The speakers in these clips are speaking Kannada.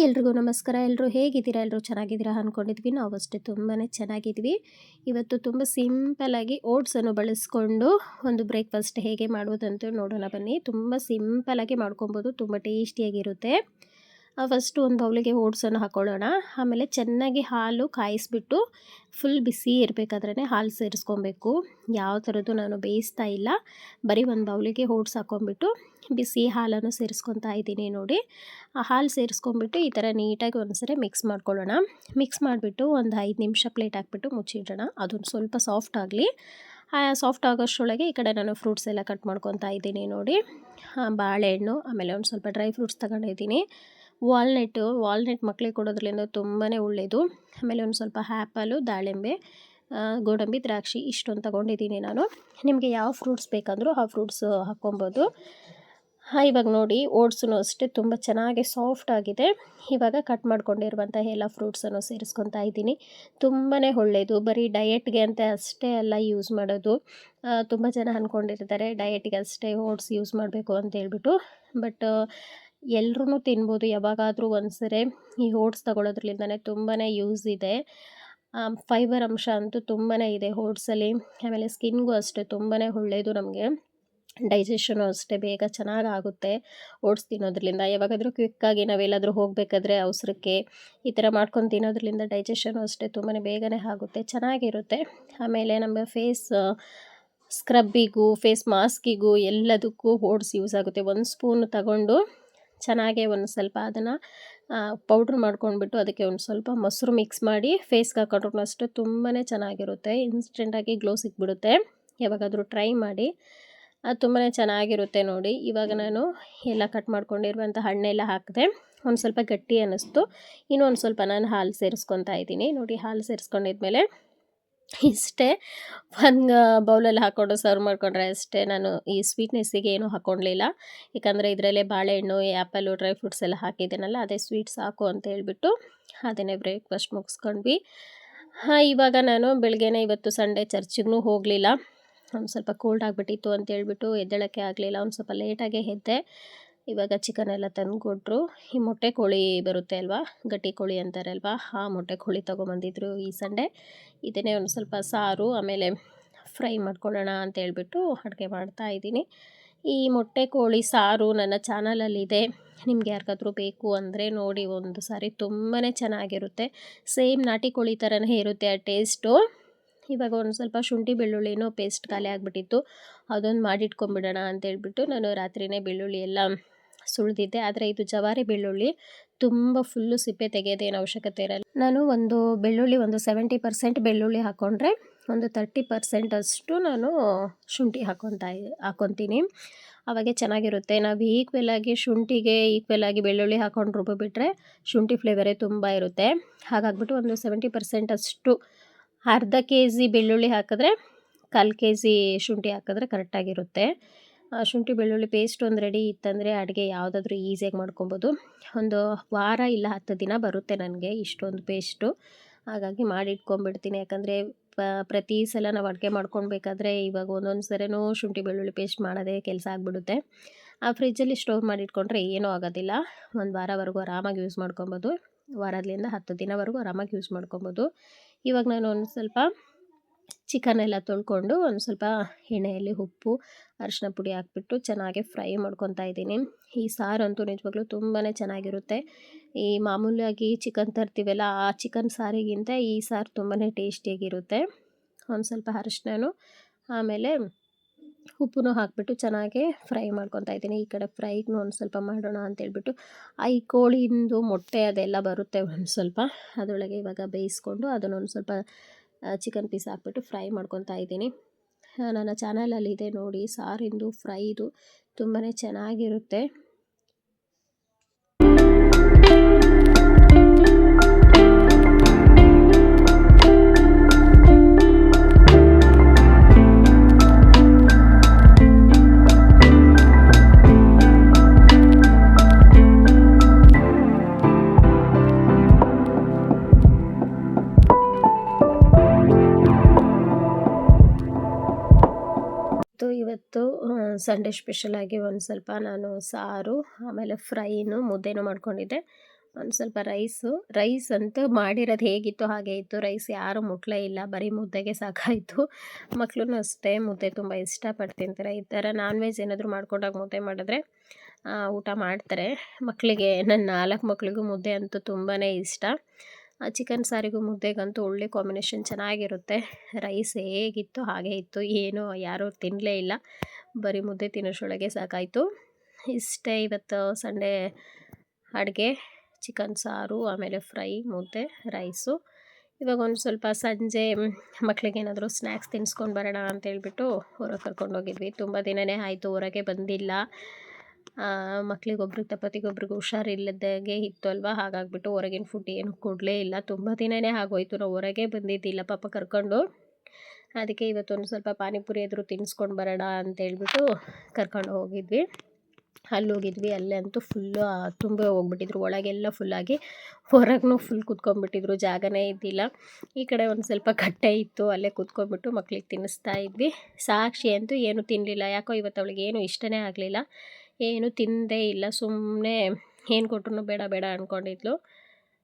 ಹಾಯ್ ಎಲ್ರಿಗೂ ನಮಸ್ಕಾರ. ಎಲ್ಲರೂ ಹೇಗಿದ್ದೀರಾ? ಎಲ್ಲರೂ ಚೆನ್ನಾಗಿದ್ದೀರಾ ಅಂದ್ಕೊಂಡಿದ್ವಿ ನಾವು ಅಷ್ಟೇ ತುಂಬಾ ಚೆನ್ನಾಗಿದ್ವಿ. ಇವತ್ತು ತುಂಬ ಸಿಂಪಲಾಗಿ ಓಟ್ಸನ್ನು ಬಳಸ್ಕೊಂಡು ಒಂದು ಬ್ರೇಕ್ಫಾಸ್ಟ್ ಹೇಗೆ ಮಾಡುವುದಂತ ನೋಡೋಣ ಬನ್ನಿ. ತುಂಬ ಸಿಂಪಲಾಗಿ ಮಾಡ್ಕೊಬೋದು. ತುಂಬ ಟೇಸ್ಟಿಯಾಗಿರುತ್ತೆ ಫಸ್ಟು ಒಂದು ಬೌಲಿಗೆ ಓಟ್ಸನ್ನು ಹಾಕ್ಕೊಳ್ಳೋಣ ಆಮೇಲೆ ಚೆನ್ನಾಗಿ ಹಾಲು ಕಾಯಿಸ್ಬಿಟ್ಟು ಫುಲ್ ಬಿಸಿ ಇರಬೇಕಾದ್ರೆ ಹಾಲು ಸೇರಿಸ್ಕೊಬೇಕು. ಯಾವ ಥರದ್ದು ನಾನು ಬೇಯಿಸ್ತಾ ಇಲ್ಲ. ಬರೀ ಒಂದು ಬೌಲಿಗೆ ಓಟ್ಸ್ ಹಾಕ್ಕೊಂಬಿಟ್ಟು ಬಿಸಿ ಹಾಲನ್ನು ಸೇರಿಸ್ಕೊತಾ ಇದ್ದೀನಿ ನೋಡಿ. ಆ ಹಾಲು ಸೇರಿಸ್ಕೊಂಬಿಟ್ಟು ಈ ಥರ ನೀಟಾಗಿ ಒಂದ್ಸರಿ ಮಿಕ್ಸ್ ಮಾಡ್ಕೊಳ್ಳೋಣ. ಮಿಕ್ಸ್ ಮಾಡಿಬಿಟ್ಟು ಒಂದು ಐದು ನಿಮಿಷ ಪ್ಲೇಟ್ ಹಾಕ್ಬಿಟ್ಟು ಮುಚ್ಚಿಡೋಣ. ಅದೊಂದು ಸ್ವಲ್ಪ ಸಾಫ್ಟ್ ಆಗಲಿ. ಸಾಫ್ಟ್ ಆಗೋಷ್ಟರೊಳಗೆ ಈ ಕಡೆ ನಾನು ಫ್ರೂಟ್ಸ್ ಎಲ್ಲ ಕಟ್ ಮಾಡ್ಕೊತಾ ಇದ್ದೀನಿ ನೋಡಿ. ಬಾಳೆಹಣ್ಣು, ಆಮೇಲೆ ಒಂದು ಸ್ವಲ್ಪ ಡ್ರೈ ಫ್ರೂಟ್ಸ್ ತಗೊಂಡಿದ್ದೀನಿ. ವಾಲ್ನೆಟ್ಟು ವಾಲ್ನೆಟ್ ಮಕ್ಕಳಿಗೆ ಕೊಡೋದ್ರಿಂದ ತುಂಬಾ ಒಳ್ಳೆಯದು ಆಮೇಲೆ ಒಂದು ಸ್ವಲ್ಪ ಹ್ಯಾಪಲು ದಾಳಿಂಬೆ ಗೋಡಂಬಿ, ದ್ರಾಕ್ಷಿ ಇಷ್ಟೊಂದು ತಗೊಂಡಿದ್ದೀನಿ ನಾನು. ನಿಮಗೆ ಯಾವ ಫ್ರೂಟ್ಸ್ ಬೇಕಂದರೂ ಆ ಫ್ರೂಟ್ಸ್ ಹಾಕ್ಕೊಬೋದು. ಇವಾಗ ನೋಡಿ ಓಟ್ಸೂ ಅಷ್ಟೇ ತುಂಬ ಚೆನ್ನಾಗಿ ಸಾಫ್ಟ್ ಆಗಿದೆ. ಇವಾಗ ಕಟ್ ಮಾಡ್ಕೊಂಡಿರುವಂಥ ಎಲ್ಲ ಫ್ರೂಟ್ಸನ್ನು ಸೇರಿಸ್ಕೊತಾ ಇದ್ದೀನಿ. ತುಂಬಾ ಒಳ್ಳೆಯದು ಬರೀ ಡಯೆಟ್ಗೆ ಅಂತ ಅಷ್ಟೇ ಎಲ್ಲ ಯೂಸ್ ಮಾಡೋದು. ತುಂಬ ಜನ ಅಂದ್ಕೊಂಡಿರ್ತಾರೆ ಡಯೆಟ್ಗೆ ಅಷ್ಟೇ ಓಟ್ಸ್ ಯೂಸ್ ಮಾಡಬೇಕು ಅಂತ ಹೇಳ್ಬಿಟ್ಟು. ಬಟ್ ಎಲ್ಲರೂ ತಿನ್ಬೋದು. ಯಾವಾಗಾದರೂ ಒಂದ್ಸರಿ ಈ ಓಟ್ಸ್ ತಗೊಳ್ಳೋದ್ರಿಂದನೇ ತುಂಬಾ ಯೂಸ್ ಇದೆ. ಫೈಬರ್ ಅಂಶ ಅಂತೂ ತುಂಬಾ ಇದೆ ಓಟ್ಸಲ್ಲಿ ಆಮೇಲೆ ಸ್ಕಿನ್ಗೂ ಅಷ್ಟೇ ತುಂಬಾ ಒಳ್ಳೆಯದು ನಮಗೆ. ಡೈಜೆಷನು ಅಷ್ಟೇ ಬೇಗ ಚೆನ್ನಾಗಾಗುತ್ತೆ. ಓಟ್ಸ್ ತಿನ್ನೋದ್ರಿಂದ. ಯಾವಾಗಾದರೂ ಕ್ವಿಕ್ಕಾಗಿ ನಾವೆಲ್ಲಾದರೂ ಹೋಗಬೇಕಾದ್ರೆ ಅವಸರಕ್ಕೆ ಈ ಥರ ಮಾಡ್ಕೊಂಡು ತಿನ್ನೋದ್ರಿಂದ ಡೈಜೆಷನು ಅಷ್ಟೇ ತುಂಬಾ ಬೇಗನೆ ಆಗುತ್ತೆ, ಚೆನ್ನಾಗಿರುತ್ತೆ. ಆಮೇಲೆ ನಮ್ಮ ಫೇಸ್ ಸ್ಕ್ರಬ್ಬಿಗೂ ಫೇಸ್ ಮಾಸ್ಕಿಗೂ ಎಲ್ಲದಕ್ಕೂ ಓಟ್ಸ್ ಯೂಸ್ ಆಗುತ್ತೆ. ಒಂದು ಸ್ಪೂನ್ ತಗೊಂಡು ಚೆನ್ನಾಗೆ ಒಂದು ಸ್ವಲ್ಪ ಅದನ್ನು ಪೌಡ್ರ್ ಮಾಡ್ಕೊಂಡ್ಬಿಟ್ಟು ಅದಕ್ಕೆ ಒಂದು ಸ್ವಲ್ಪ ಮೊಸರು ಮಿಕ್ಸ್ ಮಾಡಿ ಫೇಸ್ಗೆ ಹಾಕೊಂಡ್ರೂ ಅಷ್ಟೇ ತುಂಬಾ ಚೆನ್ನಾಗಿರುತ್ತೆ. ಇನ್ಸ್ಟೆಂಟಾಗಿ ಗ್ಲೋ ಸಿಕ್ಬಿಡುತ್ತೆ. ಯಾವಾಗಾದರೂ ಟ್ರೈ ಮಾಡಿ. ಅದು ತುಂಬಾ ಚೆನ್ನಾಗಿರುತ್ತೆ ನೋಡಿ. ಇವಾಗ ನಾನು ಎಲ್ಲ ಕಟ್ ಮಾಡ್ಕೊಂಡಿರುವಂಥ ಹಣ್ಣೆಲ್ಲ ಹಾಕಿದೆ. ಒಂದು ಸ್ವಲ್ಪ ಗಟ್ಟಿ ಅನ್ನಿಸ್ತು. ಇನ್ನೂ ಒಂದು ಸ್ವಲ್ಪ ನಾನು ಹಾಲು ಸೇರಿಸ್ಕೊತಾ ಇದ್ದೀನಿ. ನೋಡಿ, ಹಾಲು ಸೇರಿಸ್ಕೊಂಡಿದ್ಮೇಲೆ ಇಷ್ಟೇ ಒಂದು ಬೌಲಲ್ಲಿ ಹಾಕ್ಕೊಂಡು ಸರ್ವ್ ಮಾಡಿಕೊಂಡ್ರೆ ಅಷ್ಟೇ ನಾನು ಈ ಸ್ವೀಟ್ನೆಸ್ಸಿಗೆ ಏನೂ ಹಾಕ್ಕೊಳ್ಲಿಲ್ಲ ಯಾಕಂದರೆ ಇದರಲ್ಲೇ ಬಾಳೆಹಣ್ಣು, ಆ್ಯಪಲು, ಡ್ರೈ ಫ್ರೂಟ್ಸ್ ಎಲ್ಲ ಹಾಕಿದ್ದೀನಲ್ಲ, ಅದೇ ಸ್ವೀಟ್ ಸಾಕು ಅಂತ ಹೇಳ್ಬಿಟ್ಟು ಅದನ್ನೇ ಬ್ರೇಕ್ಫಾಸ್ಟ್ ಮುಗಿಸ್ಕೊಂಡ್ವಿ. ಹಾಂ, ಇವಾಗ ನಾನು ಬೆಳಗ್ಗೆನೇ ಇವತ್ತು ಸಂಡೇ ಚರ್ಚಿಗೂ ಹೋಗಲಿಲ್ಲ. ಒಂದು ಸ್ವಲ್ಪ ಕೋಲ್ಡ್ ಆಗಿಬಿಟ್ಟಿತ್ತು ಅಂತ ಹೇಳ್ಬಿಟ್ಟು ಎದ್ದೇಳೋಕ್ಕೆ ಆಗಲಿಲ್ಲ. ಒಂದು ಸ್ವಲ್ಪ ಲೇಟಾಗೆ ಎದ್ದೆ. ಇವಾಗ ಚಿಕನ್ ಎಲ್ಲ ತಂದು ಕೊಟ್ಟರು ಈ ಮೊಟ್ಟೆ ಕೋಳಿ ಬರುತ್ತೆ ಅಲ್ವಾ? ಗಟ್ಟಿ ಕೋಳಿ ಅಂತಾರೆ ಅಲ್ವಾ? ಆ ಮೊಟ್ಟೆ ಕೋಳಿ ತೊಗೊಂಬಂದಿದ್ರು ಈ ಸಂಡೆ. ಇದನ್ನೇ ಒಂದು ಸ್ವಲ್ಪ ಸಾರು, ಆಮೇಲೆ ಫ್ರೈ ಮಾಡ್ಕೊಳ್ಳೋಣ ಅಂತ ಹೇಳ್ಬಿಟ್ಟು ಅಡುಗೆ ಮಾಡ್ತಾ ಇದ್ದೀನಿ. ಈ ಮೊಟ್ಟೆ ಕೋಳಿ ಸಾರು ನನ್ನ ಚಾನಲಲ್ಲಿದೆ ನಿಮ್ಗೆ ಯಾರಿಗಾದ್ರೂ ಬೇಕು ಅಂದರೆ ನೋಡಿ. ಒಂದು ಸಾರಿ ತುಂಬಾ ಚೆನ್ನಾಗಿರುತ್ತೆ. ಸೇಮ್ ನಾಟಿ ಕೋಳಿ ಥರನೇ ಇರುತ್ತೆ ಆ ಟೇಸ್ಟು ಇವಾಗ ಒಂದು ಸ್ವಲ್ಪ ಶುಂಠಿ ಬೆಳ್ಳುಳ್ಳಿನೋ ಪೇಸ್ಟ್ ಖಾಲಿ ಆಗಿಬಿಟ್ಟಿತ್ತು. ಅದೊಂದು ಮಾಡಿಟ್ಕೊಂಬಿಡೋಣ ಅಂತೇಳ್ಬಿಟ್ಟು ನಾನು ರಾತ್ರಿಯೇ ಬೆಳ್ಳುಳ್ಳಿ ಎಲ್ಲ ಸುಳಿದಿದ್ದೆ. ಆದರೆ ಇದು ಜವಾರಿ ಬೆಳ್ಳುಳ್ಳಿ, ತುಂಬ ಫುಲ್ಲು ಸಿಪ್ಪೆ ತೆಗೆಯೋದೇನು ಅವಶ್ಯಕತೆ ಇರಲ್ಲ. ನಾನು ಒಂದು ಬೆಳ್ಳುಳ್ಳಿ ಒಂದು ಸೆವೆಂಟಿ ಪರ್ಸೆಂಟ್ ಬೆಳ್ಳುಳ್ಳಿ ಹಾಕ್ಕೊಂಡ್ರೆ ಒಂದು ತರ್ಟಿ ಪರ್ಸೆಂಟ್ ಅಷ್ಟು ನಾನು ಶುಂಠಿ ಹಾಕ್ಕೊತಾ ಹಾಕ್ಕೊತೀನಿ ಅವಾಗೆ ಚೆನ್ನಾಗಿರುತ್ತೆ. ನಾವು ಈಕ್ವೆಲ್ ಆಗಿ ಶುಂಠಿಗೆ ಈಕ್ವೆಲ್ ಆಗಿ ಬೆಳ್ಳುಳ್ಳಿ ಹಾಕೊಂಡು ರುಬ್ಬಿಬಿಟ್ರೆ ಶುಂಠಿ ಫ್ಲೇವರೇ ತುಂಬ ಇರುತ್ತೆ. ಹಾಗಾಗ್ಬಿಟ್ಟು ಒಂದು ಸೆವೆಂಟಿ ಪರ್ಸೆಂಟ್ ಅಷ್ಟು ಅರ್ಧ ಕೆ ಜಿ ಬೆಳ್ಳುಳ್ಳಿ ಹಾಕಿದ್ರೆ ಕಾಲು ಕೆ ಜಿ ಶುಂಠಿ ಹಾಕಿದ್ರೆ ಕರೆಕ್ಟಾಗಿರುತ್ತೆ. ಶುಂಠಿ, ಬೆಳ್ಳುಳ್ಳಿ ಪೇಸ್ಟ್ ಒಂದು ರೆಡಿ ಇತ್ತಂದರೆ ಅಡುಗೆ ಯಾವುದಾದ್ರೂ ಈಸಿಯಾಗಿ ಮಾಡ್ಕೊಬೋದು. ಒಂದು ವಾರ ಇಲ್ಲ ಹತ್ತು ದಿನ ಬರುತ್ತೆ ನನಗೆ ಇಷ್ಟೊಂದು ಪೇಸ್ಟು ಹಾಗಾಗಿ ಮಾಡಿಟ್ಕೊಂಡ್ಬಿಡ್ತೀನಿ. ಯಾಕಂದರೆ ಪ್ರತಿ ಸಲ ನಾವು ಅಡುಗೆ ಮಾಡ್ಕೊಳ್ಬೇಕಾದ್ರೆ ಇವಾಗ ಒಂದೊಂದು ಸರಿನೂ ಶುಂಠಿ, ಬೆಳ್ಳುಳ್ಳಿ ಪೇಸ್ಟ್ ಮಾಡೋದೇ ಕೆಲಸ ಆಗಿಬಿಡುತ್ತೆ. ಆ ಫ್ರಿಜ್ಜಲ್ಲಿ ಸ್ಟೋರ್ ಮಾಡಿ ಇಟ್ಕೊಂಡ್ರೆ ಏನೂ ಆಗೋದಿಲ್ಲ. ಒಂದು ವಾರವರೆಗೂ ಆರಾಮಾಗಿ ಯೂಸ್ ಮಾಡ್ಕೊಬೋದು. ವಾರದಿಂದ ಹತ್ತು ದಿನವರೆಗೂ ಆರಾಮಾಗಿ ಯೂಸ್ ಮಾಡ್ಕೊಬೋದು. ಇವಾಗ ನಾನು ಒಂದು ಸ್ವಲ್ಪ ಚಿಕನ್ ಎಲ್ಲ ತೊಳ್ಕೊಂಡು ಒಂದು ಸ್ವಲ್ಪ ಎಣ್ಣೆಯಲ್ಲಿ ಉಪ್ಪು ಅರಿಶಿನ ಪುಡಿ ಹಾಕ್ಬಿಟ್ಟು ಚೆನ್ನಾಗಿ ಫ್ರೈ ಮಾಡ್ಕೊತಾ ಇದ್ದೀನಿ. ಈ ಸಾರಂತೂ ನಿಜವಾಗ್ಲೂ ತುಂಬಾ ಚೆನ್ನಾಗಿರುತ್ತೆ. ಈ ಮಾಮೂಲಿಯಾಗಿ ಚಿಕನ್ ತರ್ತೀವಲ್ಲ, ಆ ಚಿಕನ್ ಸಾರಿಗಿಂತ ಈ ಸಾರು ತುಂಬಾ ಟೇಸ್ಟಿಯಾಗಿರುತ್ತೆ ಒಂದು ಸ್ವಲ್ಪ ಅರಶಿನೂ ಆಮೇಲೆ ಉಪ್ಪು ಹಾಕಿಬಿಟ್ಟು ಚೆನ್ನಾಗಿ ಫ್ರೈ ಮಾಡ್ಕೊತಾ ಇದ್ದೀನಿ. ಈ ಕಡೆ ಫ್ರೈಗೂ ಒಂದು ಸ್ವಲ್ಪ ಮಾಡೋಣ ಅಂತೇಳ್ಬಿಟ್ಟು ಈ ಕೋಳಿಂದು ಮೊಟ್ಟೆ ಅದೆಲ್ಲ ಬರುತ್ತೆ ಒಂದು ಸ್ವಲ್ಪ. ಅದರೊಳಗೆ ಇವಾಗ ಬೇಯಿಸ್ಕೊಂಡು ಅದನ್ನೊಂದು ಸ್ವಲ್ಪ ಚಿಕನ್ ಪೀಸ್ ಹಾಕ್ಬಿಟ್ಟು ಫ್ರೈ ಮಾಡ್ಕೊತಾ ಇದ್ದೀನಿ. ನನ್ನ ಚಾನಲಲ್ಲಿದೆ ನೋಡಿ, ಸಾರಿಂದು, ಫ್ರೈದು ತುಂಬಾ ಚೆನ್ನಾಗಿರುತ್ತೆ. ಸಂಡೇ ಸ್ಪೆಷಲಾಗಿ ಒಂದು ಸ್ವಲ್ಪ ನಾನು ಸಾರು, ಆಮೇಲೆ ಫ್ರೈನು ಮುದ್ದೆನೂ ಮಾಡ್ಕೊಂಡಿದ್ದೆ. ಒಂದು ಸ್ವಲ್ಪ ರೈಸು ರೈಸ್ ಅಂತೂ ಮಾಡಿರೋದು ಹೇಗಿತ್ತು, ಹಾಗೆ ಇತ್ತು. ರೈಸ್ ಯಾರೂ ಮುಟ್ಲೇ ಇಲ್ಲ, ಬರೀ ಮುದ್ದೆಗೆ ಸಾಕಾಯಿತು. ಮಕ್ಕಳು ಅಷ್ಟೇ ಮುದ್ದೆ ತುಂಬ ಇಷ್ಟಪಟ್ಟು ತಿಂತಾರೆ ಈ ಥರ ನಾನ್ ವೆಜ್ ಏನಾದರೂ ಮಾಡ್ಕೊಂಡಾಗ ಮುದ್ದೆ ಮಾಡಿದ್ರೆ ಊಟ ಮಾಡ್ತಾರೆ. ಮಕ್ಕಳಿಗೆ ನನ್ನ ನಾಲ್ಕು ಮಕ್ಕಳಿಗೂ ಮುದ್ದೆ ಅಂತೂ ತುಂಬಾ ಇಷ್ಟ. ಚಿಕನ್ ಸಾರಿಗೂ ಮುದ್ದೆಗಂತೂ ಒಳ್ಳೆ ಕಾಂಬಿನೇಷನ್ ಚೆನ್ನಾಗಿರುತ್ತೆ. ರೈಸ್ ಹೇಗಿತ್ತು, ಹಾಗೆ ಇತ್ತು, ಏನು ಯಾರೂ ತಿನ್ನಲೇ ಇಲ್ಲ. ಬರೀ ಮುದ್ದೆ ತಿನ್ನೋಷೊಳಗೆ ಸಾಕಾಯಿತು. ಇಷ್ಟೇ ಇವತ್ತು ಸಂಡೇ ಅಡುಗೆ, ಚಿಕನ್ ಸಾರು, ಆಮೇಲೆ ಫ್ರೈ, ಮುದ್ದೆ, ರೈಸು. ಇವಾಗ ಒಂದು ಸ್ವಲ್ಪ ಸಂಜೆ ಮಕ್ಕಳಿಗೆ ಏನಾದರೂ ಸ್ನ್ಯಾಕ್ಸ್ ತಿನ್ನಿಸ್ಕೊಂಡು ಬರೋಣ ಅಂತ ಹೇಳ್ಬಿಟ್ಟು ಹೊರಗೆ ಕರ್ಕೊಂಡು ಹೋಗಿದ್ವಿ ತುಂಬ ದಿನವೇ ಆಯಿತು ಹೊರಗೆ ಬಂದಿಲ್ಲ. ಮಕ್ಳಿಗೊಬ್ರಿಗೆ ಹುಷಾರು ಹುಷಾರಿಲ್ಲದಾಗೆ ಇತ್ತು ಅಲ್ವಾ? ಹಾಗಾಗ್ಬಿಟ್ಟು ಹೊರಗಿನ ಫುಡ್ ಏನು ಕೊಡಲೇ ಇಲ್ಲ. ತುಂಬ ದಿನವೇ ಆಗೋಯ್ತು. ನಾವು ಹೊರಗೆ ಬಂದಿದ್ದಿಲ್ಲ ಪಾಪ ಕರ್ಕೊಂಡು. ಅದಕ್ಕೆ ಇವತ್ತೊಂದು ಸ್ವಲ್ಪ ಪಾನಿಪುರಿ ಎದುರು ತಿನ್ನಿಸ್ಕೊಂಡು ಬರೋಣ ಅಂತೇಳ್ಬಿಟ್ಟು ಕರ್ಕೊಂಡು ಹೋಗಿದ್ವಿ. ಅಲ್ಲಿ ಹೋಗಿದ್ವಿ. ಅಲ್ಲೇ ಅಂತೂ ಫುಲ್ಲು ತುಂಬ ಹೋಗ್ಬಿಟ್ಟಿದ್ರು. ಒಳಗೆಲ್ಲ ಫುಲ್ಲಾಗಿ ಹೊರಗೂ ಫುಲ್ ಕುತ್ಕೊಂಡ್ಬಿಟ್ಟಿದ್ರು. ಜಾಗನೇ ಇದ್ದಿಲ್ಲ. ಈ ಕಡೆ ಒಂದು ಸ್ವಲ್ಪ ಕಟ್ಟೆ ಇತ್ತು. ಅಲ್ಲೇ ಕುತ್ಕೊಂಡ್ಬಿಟ್ಟು ಮಕ್ಳಿಗೆ ತಿನ್ನಿಸ್ತಾ ಇದ್ವಿ. ಸಾಕ್ಷಿ ಅಂತೂ ಏನು ತಿನ್ನಲಿಲ್ಲ ಯಾಕೋ ಇವತ್ತು ಅವಳಿಗೆ ಏನು ಇಷ್ಟನೇ ಆಗಲಿಲ್ಲ. ಏನು ತಿಂದೇ ಇಲ್ಲ ಸುಮ್ಮನೆ ಏನು ಕೊಟ್ಟರು ಬೇಡ ಬೇಡ ಅಂದ್ಕೊಂಡಿದ್ಲು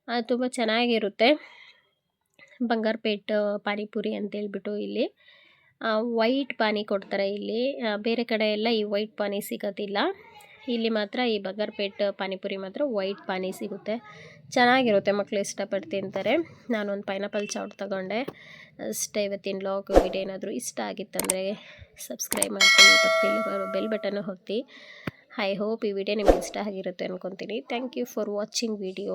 ಅದು ತುಂಬ ಚೆನ್ನಾಗಿರುತ್ತೆ. ಬಂಗಾರಪೇಟ್ ಪಾನಿಪುರಿ ಅಂತೇಳ್ಬಿಟ್ಟು ಇಲ್ಲಿ. ವೈಟ್ ಪಾನಿ ಕೊಡ್ತಾರೆ ಇಲ್ಲಿ. ಬೇರೆ ಕಡೆ ಎಲ್ಲ ಈ ವೈಟ್ ಪಾನಿ ಸಿಗೋದಿಲ್ಲ. ಇಲ್ಲಿ ಮಾತ್ರ ಈ ಬಂಗಾರಪೇಟ್, ಪಾನಿಪುರಿ ಮಾತ್ರ ವೈಟ್ ಪಾನಿ ಸಿಗುತ್ತೆ. ಚೆನ್ನಾಗಿರುತ್ತೆ ಮಕ್ಕಳು ಇಷ್ಟಪಟ್ಟು ತಿಂತಾರೆ. ನಾನೊಂದು ಪೈನಾಪಲ್ ಚೌಟ್ ತಗೊಂಡೆ. ಅಷ್ಟೇ ಇವತ್ತಿನ ಲಾಗ್ ವಿಡಿಯೋ ಏನಾದರೂ ಇಷ್ಟ ಆಗಿತ್ತಂದರೆ ಸಬ್ಸ್ಕ್ರೈಬ್ ಪಕ್ಕದಲ್ಲಿ ಬೆಲ್ ಬಟನ್ನು ಹೊತ್ತಿ ಐ ಹೋಪ್ ಈ ವಿಡಿಯೋ ನಿಮ್ಗೆ ಇಷ್ಟ ಆಗಿರುತ್ತೆ ಅನ್ಕೊಂತೀನಿ. Thank you for watching video